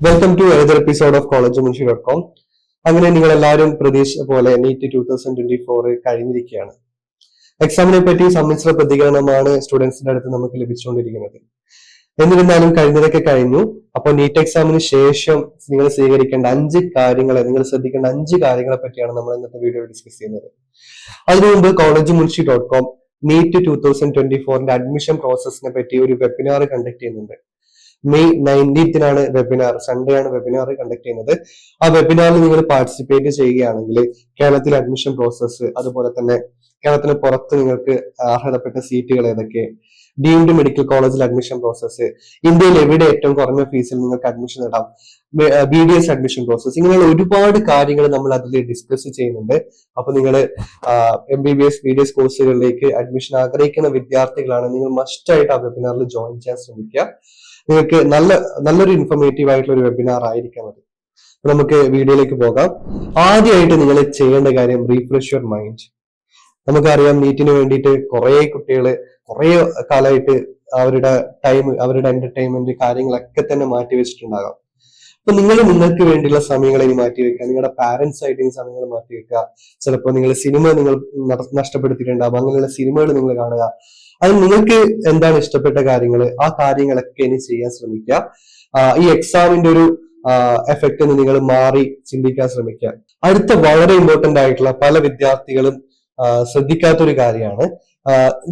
Welcome to another episode of college Munshi dot com അങ്ങനെ നിങ്ങൾ എല്ലാവരും പ്രതീക്ഷ പോലെ NEET two thousand twenty four കഴിഞ്ഞിരിക്കുകയാണ് എക്സാമിനെ പറ്റി സമ്മിശ്ര പ്രതികരണമാണ് സ്റ്റുഡൻസിന്റെ അടുത്ത് നമുക്ക് ലഭിച്ചുകൊണ്ടിരിക്കുന്നത്. എന്നിരുന്നാലും കഴിഞ്ഞതൊക്കെ കഴിഞ്ഞു. അപ്പോൾ നീറ്റ് എക്സാമിന് ശേഷം നിങ്ങൾ സ്വീകരിക്കേണ്ട അഞ്ച് കാര്യങ്ങളെ നിങ്ങൾ ശ്രദ്ധിക്കേണ്ട അഞ്ച് കാര്യങ്ങളെ പറ്റിയാണ് നമ്മൾ ഇന്നത്തെ വീഡിയോ ഡിസ്കസ് ചെയ്യുന്നത്. അതിനു മുമ്പ് college Munshi dot com NEET two thousand twenty ഫോറിന്റെ അഡ്മിഷൻ പ്രോസസ്സിനെ പറ്റി ഒരു വെബിനാർ കണ്ടക്ട് ചെയ്യുന്നുണ്ട്. മെയ് നയന്റീൻത്തിനാണ് വെബിനാർ സൺഡേ ആണ് വെബിനാർ കണ്ടക്ട് ചെയ്യുന്നത്. ആ വെബിനാറിൽ നിങ്ങൾ പാർട്ടിസിപ്പേറ്റ് ചെയ്യുകയാണെങ്കിൽ കേരളത്തിലെ അഡ്മിഷൻ പ്രോസസ്സ് അതുപോലെ തന്നെ കേരളത്തിന് പുറത്ത് നിങ്ങൾക്ക് അർഹതപ്പെട്ട സീറ്റുകൾ ഏതൊക്കെ? ഡീംഡ് മെഡിക്കൽ കോളേജിൽ അഡ്മിഷൻ പ്രോസസ്സ് ഇന്ത്യയിൽ എവിടെ ഏറ്റവും കുറഞ്ഞ ഫീസിൽ നിങ്ങൾക്ക് അഡ്മിഷൻ ഇടാം B D S admission process ഇങ്ങനെയുള്ള ഒരുപാട് കാര്യങ്ങൾ നമ്മൾ അതിൽ ഡിസ്കസ് ചെയ്യുന്നുണ്ട്. അപ്പൊ നിങ്ങൾ M B B S B D S കോഴ്സുകളിലേക്ക് അഡ്മിഷൻ ആഗ്രഹിക്കുന്ന വിദ്യാർത്ഥികളാണ് നിങ്ങൾ മസ്റ്റായിട്ട് ആ വെബിനാറിൽ ജോയിൻ ചെയ്യാൻ ശ്രമിക്കുക. നിങ്ങൾക്ക് നല്ല നല്ലൊരു ഇൻഫോർമേറ്റീവ് ആയിട്ടുള്ള ഒരു വെബിനാർ ആയിരിക്കാം അത്. നമുക്ക് വീഡിയോയിലേക്ക് പോകാം. ആദ്യമായിട്ട് നിങ്ങൾ ചെയ്യേണ്ട കാര്യം റീഫ്രഷ് യുവർ മൈൻഡ് നമുക്കറിയാം നീറ്റിന് വേണ്ടിയിട്ട് കുറെ കുട്ടികൾ കുറെ കാലമായിട്ട് അവരുടെ ടൈം അവരുടെ എന്റർടൈൻമെന്റ് കാര്യങ്ങളൊക്കെ തന്നെ മാറ്റി വെച്ചിട്ടുണ്ടാകാം. അപ്പൊ നിങ്ങൾ നിങ്ങൾക്ക് വേണ്ടിയുള്ള സമയങ്ങൾ ഇനി മാറ്റി വെക്കുക. നിങ്ങളുടെ പാരന്റ്സ് ആയിട്ട് ഈ സമയങ്ങൾ മാറ്റി വെക്കുക. ചിലപ്പോൾ നിങ്ങൾ സിനിമ നിങ്ങൾ നഷ്ടപ്പെടുത്തിയിട്ടുണ്ടാകും അങ്ങനെയുള്ള സിനിമകൾ നിങ്ങൾ കാണുക. അത് നിങ്ങൾക്ക് എന്താണ് ഇഷ്ടപ്പെട്ട കാര്യങ്ങൾ ആ കാര്യങ്ങളൊക്കെ ഇനി ചെയ്യാൻ ശ്രമിക്കുക. ഈ എക്സാമിന്റെ ഒരു എഫക്റ്റ് നിങ്ങൾ മാറി ചിന്തിക്കാൻ ശ്രമിക്കുക. അടുത്ത വളരെ ഇമ്പോർട്ടന്റ് ആയിട്ടുള്ള പല വിദ്യാർത്ഥികളും ശ്രദ്ധിക്കാത്തൊരു കാര്യമാണ്.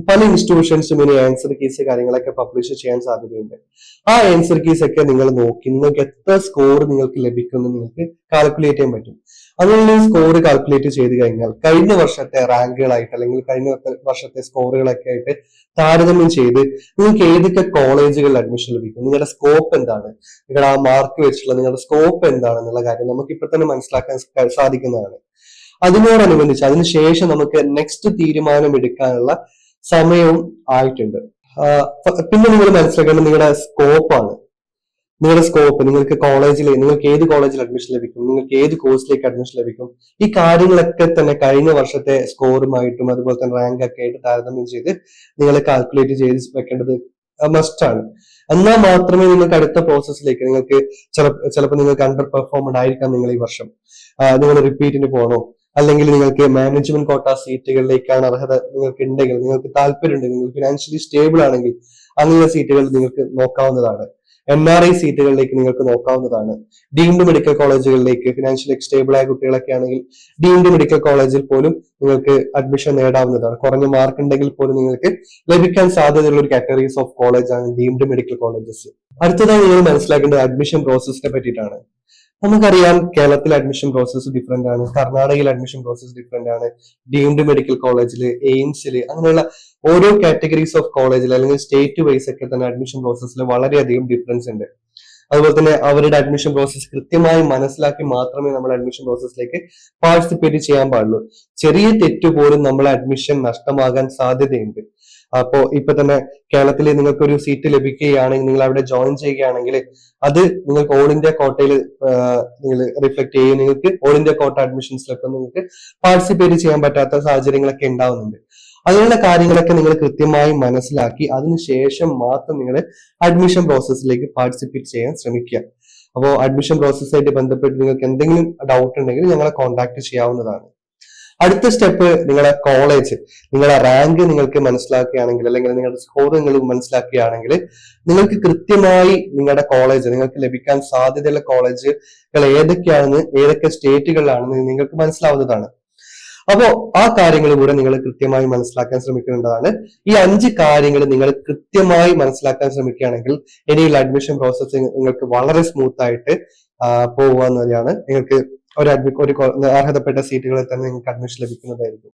പല ഇൻസ്റ്റിറ്റ്യൂഷൻസും ഇനി ആൻസർ കീസ് കാര്യങ്ങളൊക്കെ പബ്ലിഷ് ചെയ്യാൻ സാധ്യതയുണ്ട്. ആ ആൻസർ കീസ് ഒക്കെ നിങ്ങൾ നോക്കി നിങ്ങൾക്ക് എത്ര സ്കോർ നിങ്ങൾക്ക് ലഭിക്കുമെന്ന് നിങ്ങൾക്ക് കാൽക്കുലേറ്റ് ചെയ്യാൻ പറ്റും. അങ്ങനെ സ്കോർ കാൽക്കുലേറ്റ് ചെയ്ത് കഴിഞ്ഞാൽ കഴിഞ്ഞ വർഷത്തെ റാങ്കുകളായിട്ട് അല്ലെങ്കിൽ കഴിഞ്ഞ വർഷത്തെ സ്കോറുകളൊക്കെ ആയിട്ട് താരതമ്യം ചെയ്ത് നിങ്ങൾക്ക് ഏതൊക്കെ കോളേജുകളിൽ അഡ്മിഷൻ ലഭിക്കും നിങ്ങളുടെ സ്കോപ്പ് എന്താണ് നിങ്ങളുടെ ആ മാർക്ക് വെച്ചിട്ടുള്ള നിങ്ങളുടെ സ്കോപ്പ് എന്താണെന്നുള്ള കാര്യം നമുക്ക് ഇപ്പൊ തന്നെ മനസ്സിലാക്കാൻ സാധിക്കുന്നതാണ്. അതിനോടനുബന്ധിച്ച് അതിനുശേഷം നമുക്ക് നെക്സ്റ്റ് തീരുമാനം എടുക്കാനുള്ള സമയവും ആയിട്ടുണ്ട്. പിന്നെ നിങ്ങൾ മനസ്സിലാക്കേണ്ടത് നിങ്ങളുടെ സ്കോപ്പാണ് നിങ്ങളുടെ സ്കോപ്പ് നിങ്ങൾക്ക് കോളേജിൽ നിങ്ങൾക്ക് ഏത് കോളേജിൽ അഡ്മിഷൻ ലഭിക്കും നിങ്ങൾക്ക് ഏത് കോഴ്സിലേക്ക് അഡ്മിഷൻ ലഭിക്കും ഈ കാര്യങ്ങളൊക്കെ തന്നെ കഴിഞ്ഞ വർഷത്തെ സ്കോറുമായിട്ടും അതുപോലെ തന്നെ റാങ്ക് ഒക്കെ ആയിട്ട് താരതമ്യം ചെയ്ത് നിങ്ങൾ കാൽക്കുലേറ്റ് ചെയ്ത് വെക്കേണ്ടത് മസ്റ്റ് ആണ്. എന്നാൽ മാത്രമേ നിങ്ങൾക്ക് അടുത്ത പ്രോസസ്സിലേക്ക് നിങ്ങൾക്ക് ചിലപ്പോൾ നിങ്ങൾക്ക് അണ്ടർ പെർഫോമഡ് ആയിരിക്കാം നിങ്ങൾ ഈ വർഷം. നിങ്ങൾ റിപ്പീറ്റിന് പോകണോ അല്ലെങ്കിൽ നിങ്ങൾക്ക് മാനേജ്മെന്റ് കോട്ട സീറ്റുകളിലേക്കാണ് അർഹത നിങ്ങൾക്ക് ഉണ്ടെങ്കിൽ നിങ്ങൾക്ക് താല്പര്യമുണ്ടെങ്കിൽ നിങ്ങൾ ഫിനാൻഷ്യലി സ്റ്റേബിൾ ആണെങ്കിൽ അങ്ങനെയുള്ള സീറ്റുകൾ നിങ്ങൾക്ക് നോക്കാവുന്നതാണ്. എൻ ആർ ഐ സീറ്റുകളിലേക്ക് നിങ്ങൾക്ക് നോക്കാവുന്നതാണ്. ഡീംഡ് മെഡിക്കൽ കോളേജുകളിലേക്ക് ഫിനാൻഷ്യലി സ്റ്റേബിൾ ആയ കുട്ടികളൊക്കെ ആണെങ്കിൽ ഡീംഡ് മെഡിക്കൽ കോളേജിൽ പോലും നിങ്ങൾക്ക് അഡ്മിഷൻ നേടാവുന്നതാണ്. കുറഞ്ഞ മാർക്ക് ഉണ്ടെങ്കിൽ പോലും നിങ്ങൾക്ക് ലഭിക്കാൻ സാധ്യതയുള്ള ഒരു കാറ്റഗറീസ് ഓഫ് കോളേജാണ് ഡീംഡ് മെഡിക്കൽ കോളേജസ് അടുത്തതായി നിങ്ങൾ മനസ്സിലാക്കേണ്ടത് അഡ്മിഷൻ പ്രോസസ്സിനെ പറ്റിയിട്ടാണ്. നമുക്കറിയാം കേരളത്തിൽ അഡ്മിഷൻ പ്രോസസ്സ് ഡിഫറെന്റ് ആണ്. കർണാടകയിൽ അഡ്മിഷൻ പ്രോസസ്സ് ഡിഫറെന്റ് ആണ്. ഡീംഡ് മെഡിക്കൽ കോളേജിൽ എയിംസിൽ അങ്ങനെയുള്ള ഓരോ കാറ്റഗറീസ് ഓഫ് കോളേജിൽ അല്ലെങ്കിൽ സ്റ്റേറ്റ് വൈസ് ഒക്കെ തന്നെ അഡ്മിഷൻ പ്രോസസ്സിൽ വളരെയധികം ഡിഫറൻസ് ഉണ്ട്. അതുപോലെ തന്നെ അവരുടെ അഡ്മിഷൻ പ്രോസസ്സ് കൃത്യമായി മനസ്സിലാക്കി മാത്രമേ നമ്മൾ അഡ്മിഷൻ പ്രോസസ്സിലേക്ക് പാർട്ടിസിപ്പേറ്റ് ചെയ്യാൻ പാടുള്ളൂ. ചെറിയ തെറ്റ് പോലും നമ്മളെ അഡ്മിഷൻ നഷ്ടമാകാൻ സാധ്യതയുണ്ട്. അപ്പോ ഇപ്പൊ തന്നെ കേരളത്തിൽ നിങ്ങൾക്ക് ഒരു സീറ്റ് ലഭിക്കുകയാണെങ്കിൽ നിങ്ങൾ അവിടെ ജോയിൻ ചെയ്യുകയാണെങ്കിൽ അത് നിങ്ങൾക്ക് ഓൾ ഇന്ത്യ കോട്ടയിൽ നിങ്ങൾ റിഫ്ലക്ട് ചെയ്യും. നിങ്ങൾക്ക് ഓൾ ഇന്ത്യ കോട്ട അഡ്മിഷൻസിലൊക്കെ നിങ്ങൾക്ക് പാർട്ടിസിപ്പേറ്റ് ചെയ്യാൻ പറ്റാത്ത സാഹചര്യങ്ങളൊക്കെ ഉണ്ടാവുന്നുണ്ട്. അങ്ങനെയുള്ള കാര്യങ്ങളൊക്കെ നിങ്ങൾ കൃത്യമായി മനസ്സിലാക്കി അതിനുശേഷം മാത്രം നിങ്ങൾ അഡ്മിഷൻ പ്രോസസ്സിലേക്ക് പാർട്ടിസിപ്പേറ്റ് ചെയ്യാൻ ശ്രമിക്കുക. അപ്പോൾ അഡ്മിഷൻ പ്രോസസ്സായിട്ട് ബന്ധപ്പെട്ട് നിങ്ങൾക്ക് എന്തെങ്കിലും ഡൗട്ട് ഉണ്ടെങ്കിൽ ഞങ്ങളെ കോൺടാക്ട് ചെയ്യാവുന്നതാണ്. അടുത്ത സ്റ്റെപ്പ് നിങ്ങളെ കോളേജ് നിങ്ങളുടെ റാങ്ക് നിങ്ങൾക്ക് മനസ്സിലാക്കുകയാണെങ്കിൽ അല്ലെങ്കിൽ നിങ്ങളുടെ സ്കോർ നിങ്ങൾ മനസ്സിലാക്കുകയാണെങ്കിൽ നിങ്ങൾക്ക് കൃത്യമായി നിങ്ങളുടെ കോളേജ് നിങ്ങൾക്ക് ലഭിക്കാൻ സാധ്യതയുള്ള കോളേജുകൾ ഏതൊക്കെയാണെന്ന് ഏതൊക്കെ സ്റ്റേറ്റുകളിലാണെന്ന് നിങ്ങൾക്ക് മനസ്സിലാവുന്നതാണ്. അപ്പോ ആ കാര്യങ്ങൾ കൂടെ നിങ്ങൾ കൃത്യമായി മനസ്സിലാക്കാൻ ശ്രമിക്കേണ്ടതാണ്. ഈ അഞ്ച് കാര്യങ്ങൾ നിങ്ങൾ കൃത്യമായി മനസ്സിലാക്കാൻ ശ്രമിക്കുകയാണെങ്കിൽ ഇനിയുള്ള അഡ്മിഷൻ പ്രോസസ്സ് നിങ്ങൾക്ക് വളരെ സ്മൂത്ത് ആയിട്ട് പോകുക എന്നതാണ് നിങ്ങൾക്ക് ഒരു അഡ്മിറ്റ് ഒരു അർഹതപ്പെട്ട സീറ്റുകളിൽ തന്നെ നിങ്ങൾക്ക് അഡ്മിഷൻ ലഭിക്കുന്നതായിരിക്കും.